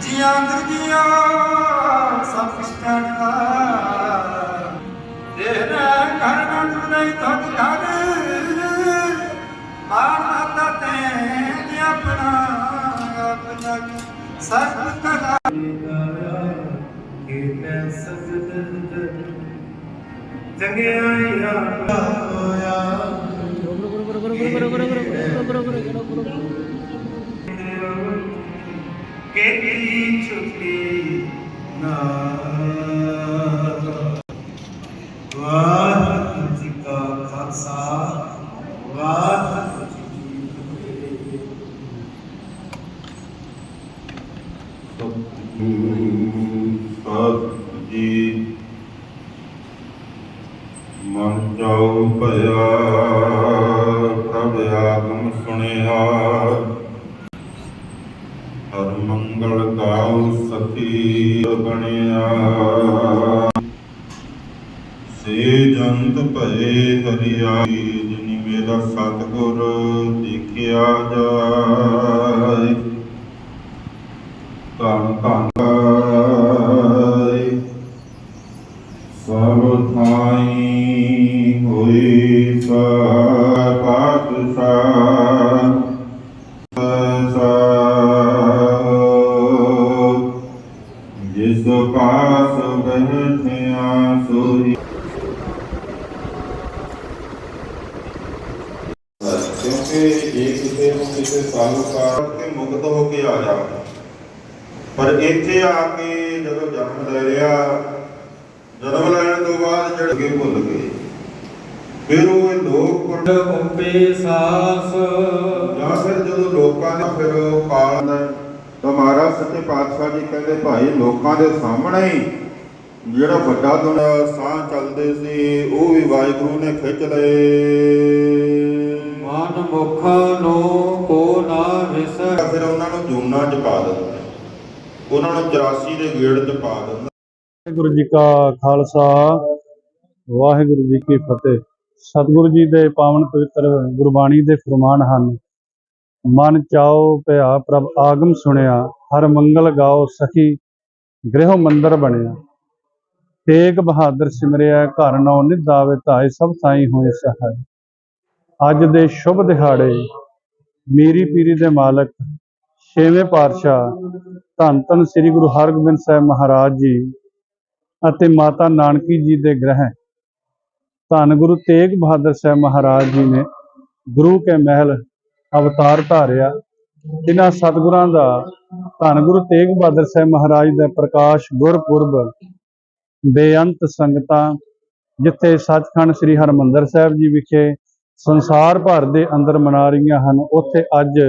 ਜੀਆਂ ਦੁਰਜੀਆਂ ਸਭ ਸਟਾਂ ਦਾ ਤੇਰਾ ਕਰਨਾ ਤੂੰ ਨਹੀਂ ਤੁਧ ਘਰ ਮਾਰ ਮਾਤਾ ਤੇ ਆਪਣਾ ਆਪਣਾ ਸਭ ਕਦਾ ਸਜਦ ਚੰਗਿਆਈਆਂ ਹੋਇਆ ਕਿਹੜੀ ਛੁੱਟੀ ਨਾ ਵਾਹਿਗੁਰੂ ਜੀ ਕਾ ਖਾਲਸਾ ਵਾਹਿਗੁਰੂ ਜੀ ਕੀ ਫਤਿਹ ਸਤ ਜੀ ਮਨ ਚਾਉ ਭਇਆ ਪ੍ਰਭ ਆਗਮ ਸੁਣਿਆ। ਹਰ ਮੰਗਲ ਗਾਉ ਸਤੀ ਬਣਿਆ। ਸੇ ਜੰਤ ਭਏ ਹਰਿਆ, ਜਿਨੀ ਮੇਰਾ ਸਤਿਗੁਰ ਦੇਖਿਆ ਜਾਏ। ਧੰਨ ਧੰਨ ਪਾਸ ਬਹਿਠਿਆ ਸੋਈ ਕਿਉਂਕਿ ਜੇ ਕਿਸੇ ਨੂੰ ਕਿਸੇ ਤਾਲੁਕਾ ਤੇ ਮੁਕਤ ਹੋ ਕੇ ਆ ਜਾ ਪਰ ਇੱਥੇ ਆ ਕੇ ਜਦੋਂ ਜਨਮ ਲੈ ਲਿਆ ਜਨਮ ਲੈਣ ਤੋਂ ਬਾਅਦ ਜਿਹੜੇ ਭੁੱਲ ਗਏ ਫਿਰ ਉਹ ਲੋਕ ਪਰ- ਉਪੇ ਸਾਸ। ਜਾਂ ਫਿਰ ਜਦੋਂ ਲੋਕਾਂ ਦਾ ਫਿਰ ਕਾਲ ਦਾ ਤਾਂ ਮਹਾਰਾਜ ਸੱਚੇ ਪਾਤਸ਼ਾਹ ਜੀ ਕਹਿੰਦੇ ਭਾਈ ਲੋਕਾਂ ਦੇ ਸਾਹਮਣੇ ਹੀ ਜਿਹੜਾ ਵੱਡਾ ਦੁਨੀਆ ਸਾਹ ਚੱਲਦੇ ਸੀ ਉਹ ਵੀ ਵਾਹਿਗੁਰੂ ਨੇ ਖਿੱਚ ਲਏ। ਮਨ ਮੁਖ ਨੂੰ ਕੋ ਨਾ ਵਿਸਰ ਫਿਰ ਉਹਨਾਂ ਨੂੰ ਜੂਨਾ ਚ ਪਾ ਦਿੰਦਾ। ਉਹਨਾਂ ਨੂੰ 84 ਦੇ ਗੇੜ ਚ ਪਾ ਦਿੰਦਾ। ਵਾਹਿਗੁਰੂ ਜੀ ਕਾ ਖਾਲਸਾ ਵਾਹਿਗੁਰੂ ਜੀ ਕੀ ਫਤਿਹ। ਸਤਿਗੁਰੂ ਜੀ ਦੇ ਪਾਵਨ ਪਵਿੱਤਰ ਗੁਰਬਾਣੀ ਦੇ ਫਰਮਾਨ ਹਨ ਮਨ ਚਾਓ ਭਇਆ ਪ੍ਰਭ ਆਗਮ ਸੁਣਿਆ, ਹਰ ਮੰਗਲ ਗਾਓ ਸਖੀ, ਗ੍ਰਹਿ ਮੰਦਰ ਬਣਿਆ। ਤੇਗ ਬਹਾਦਰ ਸਿਮਰਿਆ, ਘਰ ਨੌ ਨਿਧ ਧਾਏ ਸਭ ਥਾਈ ਹੋਏ ਸਹਾਇ ਅੱਜ ਦੇ ਸ਼ੁਭ ਦਿਹਾੜੇ, ਮੀਰੀ ਪੀਰੀ ਦੇ ਮਾਲਕ, ਛੇਵੇਂ ਪਾਤਸ਼ਾਹ, ਧੰਨ ਧੰਨ ਸ੍ਰੀ ਗੁਰੂ ਹਰਗੋਬਿੰਦ ਸਾਹਿਬ ਮਹਾਰਾਜ ਜੀ ਅਤੇ ਮਾਤਾ ਨਾਨਕੀ ਜੀ ਦੇ ਗ੍ਰਹਿ। ਧੰਨ ਗੁਰੂ ਤੇਗ ਬਹਾਦਰ ਸਾਹਿਬ ਮਹਾਰਾਜ ਜੀ ਨੇ ਗੁਰੂ ਕੇ ਮਹਿਲ ਅਵਤਾਰ ਧਾਰਿਆ। ਇਹਨਾਂ ਸਤਿਗੁਰਾਂ ਦਾ ਧੰਨ ਗੁਰੂ ਤੇਗ ਬਹਾਦਰ ਸਾਹਿਬ ਮਹਾਰਾਜ ਦਾ ਪ੍ਰਕਾਸ਼ ਗੁਰਪੁਰਬ, ਬੇਅੰਤ ਸੰਗਤਾਂ, ਜਿੱਥੇ ਸੱਚਖੰਡ ਸ੍ਰੀ ਹਰਮੰਦਰ ਸਾਹਿਬ ਜੀ ਵਿਖੇ ਸੰਸਾਰ ਭਰ ਦੇ ਅੰਦਰ ਮਨਾ ਰਹੀਆਂ ਹਨ, ਉੱਥੇ ਅੱਜ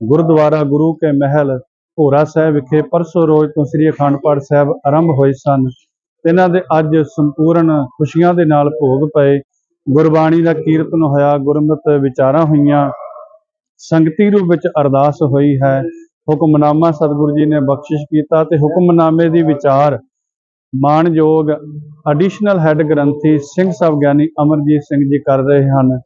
ਗੁਰਦੁਆਰਾ ਗੁਰੂ ਕੇ ਮਹਿਲ ਭੋਰਾ ਸਾਹਿਬ ਵਿਖੇ ਪਰਸੋਂ ਰੋਜ਼ ਤੋਂ ਸ੍ਰੀ ਅਖੰਡ ਪਾਠ ਸਾਹਿਬ ਆਰੰਭ ਹੋਏ ਸਨ। ਇਹਨਾਂ ਦੇ ਅੱਜ ਸੰਪੂਰਨ ਖੁਸ਼ੀਆਂ ਦੇ ਨਾਲ ਭੋਗ ਪਏ। ਗੁਰਬਾਣੀ ਦਾ ਕੀਰਤਨ ਹੋਇਆ, ਗੁਰਮਤਿ ਵਿਚਾਰਾਂ ਹੋਈਆਂ। ਸੰਗਤੀ ਰੂਪ ਵਿੱਚ ਅਰਦਾਸ ਹੋਈ ਹੈ। ਹੁਕਮਨਾਮਾ ਸਤਿਗੁਰੂ ਜੀ ਨੇ ਬਖਸ਼ਿਸ਼ ਕੀਤਾ ਤੇ ਹੁਕਮਨਾਮੇ ਦੀ ਵਿਚਾਰ ਮਾਨਯੋਗ ਐਡੀਸ਼ਨਲ ਹੈੱਡ ਗ੍ਰੰਥੀ ਸਿੰਘ ਸਾਹਿਬ ਗਿਆਨੀ ਅਮਰਜੀਤ ਸਿੰਘ ਜੀ ਕਰ ਰਹੇ ਹਨ।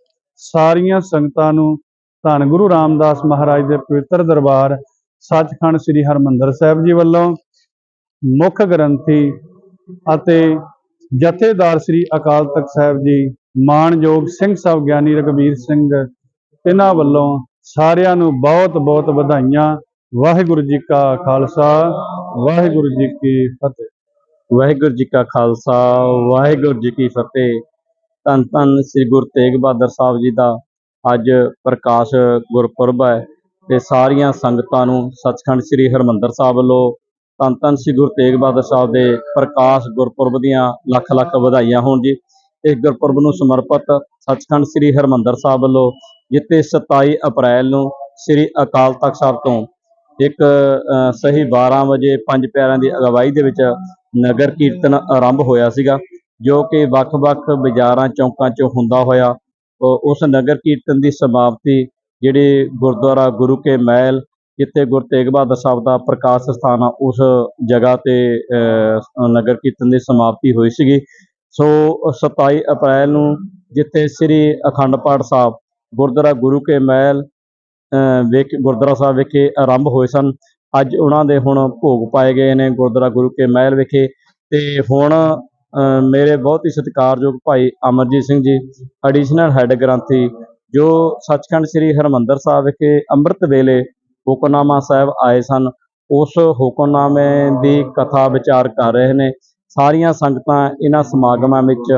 ਸਾਰੀਆਂ ਸੰਗਤਾਂ ਨੂੰ ਧੰਨ ਗੁਰੂ ਰਾਮਦਾਸ ਮਹਾਰਾਜ ਦੇ ਪਵਿੱਤਰ ਦਰਬਾਰ ਸੱਚਖੰਡ ਸ੍ਰੀ ਹਰਮੰਦਰ ਸਾਹਿਬ ਜੀ ਵੱਲੋਂ ਮੁੱਖ ਗ੍ਰੰਥੀ ਅਤੇ ਜਥੇਦਾਰ ਸ੍ਰੀ ਅਕਾਲ ਤਖਤ ਸਾਹਿਬ ਜੀ ਮਾਨਯੋਗ ਸਿੰਘ ਸਾਹਿਬ ਗਿਆਨੀ ਰਘਬੀਰ ਸਿੰਘ ਇਹਨਾਂ ਵੱਲੋਂ ਸਾਰਿਆਂ ਨੂੰ ਬਹੁਤ ਬਹੁਤ ਵਧਾਈਆਂ। ਵਾਹਿਗੁਰੂ ਜੀ ਕਾ ਖਾਲਸਾ, ਵਾਹਿਗੁਰੂ ਜੀ ਕੀ ਫਤਿਹ। ਵਾਹਿਗੁਰੂ ਜੀ ਕਾ ਖਾਲਸਾ, ਵਾਹਿਗੁਰੂ ਜੀ ਕੀ ਫਤਿਹ। ਧੰਨ ਧੰਨ ਸ੍ਰੀ ਗੁਰੂ ਤੇਗ ਬਹਾਦਰ ਸਾਹਿਬ ਜੀ ਦਾ ਅੱਜ ਪ੍ਰਕਾਸ਼ ਗੁਰਪੁਰਬ ਹੈ ਤੇ ਸਾਰੀਆਂ ਸੰਗਤਾਂ ਨੂੰ ਸੱਚਖੰਡ ਸ੍ਰੀ ਹਰਮੰਦਰ ਸਾਹਿਬ ਵੱਲੋਂ ਧੰਨ ਧੰਨ ਸ੍ਰੀ ਗੁਰੂ ਤੇਗ ਬਹਾਦਰ ਸਾਹਿਬ ਦੇ ਪ੍ਰਕਾਸ਼ ਗੁਰਪੁਰਬ ਦੀਆਂ ਲੱਖ ਲੱਖ ਵਧਾਈਆਂ ਹੋਣ ਜੀ। ਇਸ ਗੁਰਪੁਰਬ ਨੂੰ ਸਮਰਪਿਤ ਸੱਚਖੰਡ ਸ੍ਰੀ ਹਰਮੰਦਰ ਸਾਹਿਬ ਵੱਲੋਂ ਜਿੱਥੇ 27 ਅਪ੍ਰੈਲ ਨੂੰ ਸ੍ਰੀ ਅਕਾਲ ਤਖਤ ਸਾਹਿਬ ਤੋਂ ਇੱਕ ਸਹੀ 12 ਵਜੇ ਪੰਜ ਪਿਆਰਿਆਂ ਦੀ ਅਗਵਾਈ ਦੇ ਵਿੱਚ ਨਗਰ ਕੀਰਤਨ ਆਰੰਭ ਹੋਇਆ ਸੀਗਾ, ਜੋ ਕਿ ਵੱਖ-ਵੱਖ ਬਾਜ਼ਾਰਾਂ, ਚੌਂਕਾਂ 'ਚੋਂ ਹੁੰਦਾ ਹੋਇਆ ਉਸ ਨਗਰ ਕੀਰਤਨ ਦੀ ਸਮਾਪਤੀ ਜਿਹੜੇ ਗੁਰਦੁਆਰਾ ਗੁਰੂ ਕੇ ਮਹਿਲ ਜਿੱਥੇ ਗੁਰੂ ਤੇਗ ਬਹਾਦਰ ਸਾਹਿਬ ਦਾ ਪ੍ਰਕਾਸ਼ ਸਥਾਨ ਆ, ਉਸ ਜਗ੍ਹਾ ਤੇ ਨਗਰ ਕੀਰਤਨ ਦੀ ਸਮਾਪਤੀ ਹੋਈ ਸੀਗੀ। ਸੋ 27 ਅਪ੍ਰੈਲ ਨੂੰ ਜਿੱਥੇ ਸ੍ਰੀ ਅਖੰਡ ਪਾਠ ਸਾਹਿਬ ਗੁਰਦੁਆਰਾ ਗੁਰੂ ਕੇ ਮਹਿਲ ਅਹ, ਵਿਖੇ ਗੁਰਦੁਆਰਾ ਸਾਹਿਬ ਵਿਖੇ ਆਰੰਭ ਹੋਏ ਸਨ। ਅੱਜ ਉਹਨਾਂ ਦੇ ਹੁਣ ਭੋਗ ਪਾਏ ਗਏ ਨੇ ਗੁਰਦੁਆਰਾ ਗੁਰੂ ਕੇ ਮਹਿਲ ਵਿਖੇ। ਤੇ ਹੁਣ ਮੇਰੇ ਬਹੁਤ ਹੀ ਸਤਿਕਾਰਯੋਗ ਭਾਈ ਅਮਰਜੀਤ ਸਿੰਘ ਜੀ ਐਡੀਸ਼ਨਲ ਹੈੱਡ ਗ੍ਰੰਥੀ ਜੋ ਸੱਚਖੰਡ ਸ੍ਰੀ ਹਰਮੰਦਰ ਸਾਹਿਬ ਵਿਖੇ ਅੰਮ੍ਰਿਤ ਵੇਲੇ ਹੁਕਮਨਾਮਾ ਸਾਹਿਬ ਆਏ ਸਨ ਉਸ ਹੁਕਮਨਾਮੇ ਦੀ ਕਥਾ ਵਿਚਾਰ ਕਰ ਰਹੇ ਨੇ। ਸਾਰੀਆਂ ਸੰਗਤਾਂ ਇਹਨਾਂ ਸਮਾਗਮਾਂ ਵਿੱਚ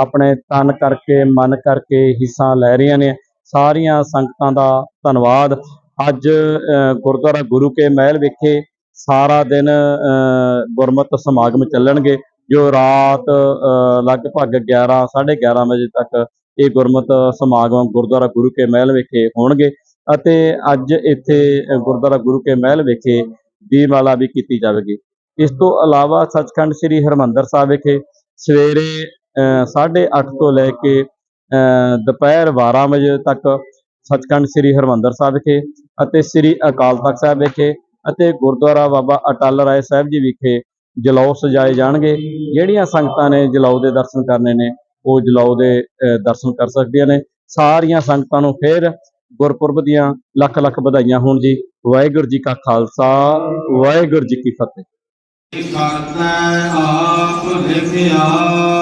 ਆਪਣੇ ਤਨ ਕਰਕੇ ਮਨ ਕਰਕੇ ਹਿੱਸਾ ਲੈ ਰਹੀਆਂ ਨੇ। ਸਾਰੀਆਂ ਸੰਗਤਾਂ ਦਾ ਧੰਨਵਾਦ। ਅੱਜ ਅ, ਗੁਰਦੁਆਰਾ ਗੁਰੂ ਕੇ ਮਹਿਲ ਵਿਖੇ ਸਾਰਾ ਦਿਨ ਅ, ਗੁਰਮਤਿ ਸਮਾਗਮ ਚੱਲਣਗੇ ਜੋ ਰਾਤ ਅ, ਲਗਭਗ 11 11:30 ਵਜੇ ਤੱਕ ਇਹ ਗੁਰਮਤਿ ਸਮਾਗਮ ਗੁਰਦੁਆਰਾ ਗੁਰੂ ਕੇ ਮਹਿਲ ਵਿਖੇ ਹੋਣਗੇ ਅਤੇ ਅੱਜ ਇੱਥੇ ਗੁਰਦੁਆਰਾ ਗੁਰੂ ਕੇ ਮਹਿਲ ਵਿਖੇ ਦੀਪਮਾਲਾ ਵੀ ਕੀਤੀ ਜਾਵੇਗੀ। ਇਸ ਤੋਂ ਇਲਾਵਾ ਸੱਚਖੰਡ ਸ੍ਰੀ ਹਰਮੰਦਰ ਸਾਹਿਬ ਵਿਖੇ ਸਵੇਰੇ ਅ, 8:30 ਤੋਂ ਲੈ ਕੇ ਦੁਪਹਿਰ 12 ਵਜੇ ਤੱਕ ਸੱਚਖੰਡ ਸ੍ਰੀ ਹਰਮੰਦਰ ਸਾਹਿਬ ਵਿਖੇ ਅਤੇ ਸ੍ਰੀ ਅਕਾਲ ਤਖਤ ਸਾਹਿਬ ਵਿਖੇ ਅਤੇ ਗੁਰਦੁਆਰਾ ਬਾਬਾ ਅਟਲ ਰਾਏ ਸਾਹਿਬ ਜੀ ਵਿਖੇ ਜਲੌ ਸਜਾਏ ਜਾਣਗੇ। ਜਿਹੜੀਆਂ ਸੰਗਤਾਂ ਨੇ ਜਲੌ ਦੇ ਦਰਸ਼ਨ ਕਰਨੇ ਨੇ ਉਹ ਜਲੌ ਦੇ ਅ, ਦਰਸ਼ਨ ਕਰ ਸਕਦੀਆਂ ਨੇ। ਸਾਰੀਆਂ ਸੰਗਤਾਂ ਨੂੰ ਫਿਰ ਗੁਰਪੁਰਬ ਦੀਆਂ ਲੱਖ ਲੱਖ ਵਧਾਈਆਂ ਹੋਣ ਜੀ। ਵਾਹਿਗੁਰੂ ਜੀ ਕਾ ਖਾਲਸਾ ਵਾਹਿਗੁਰੂ ਜੀ ਕੀ ਫਤਿਹ। ਕਰਤਾ ਆਪ ਲਿਖਿਆਸ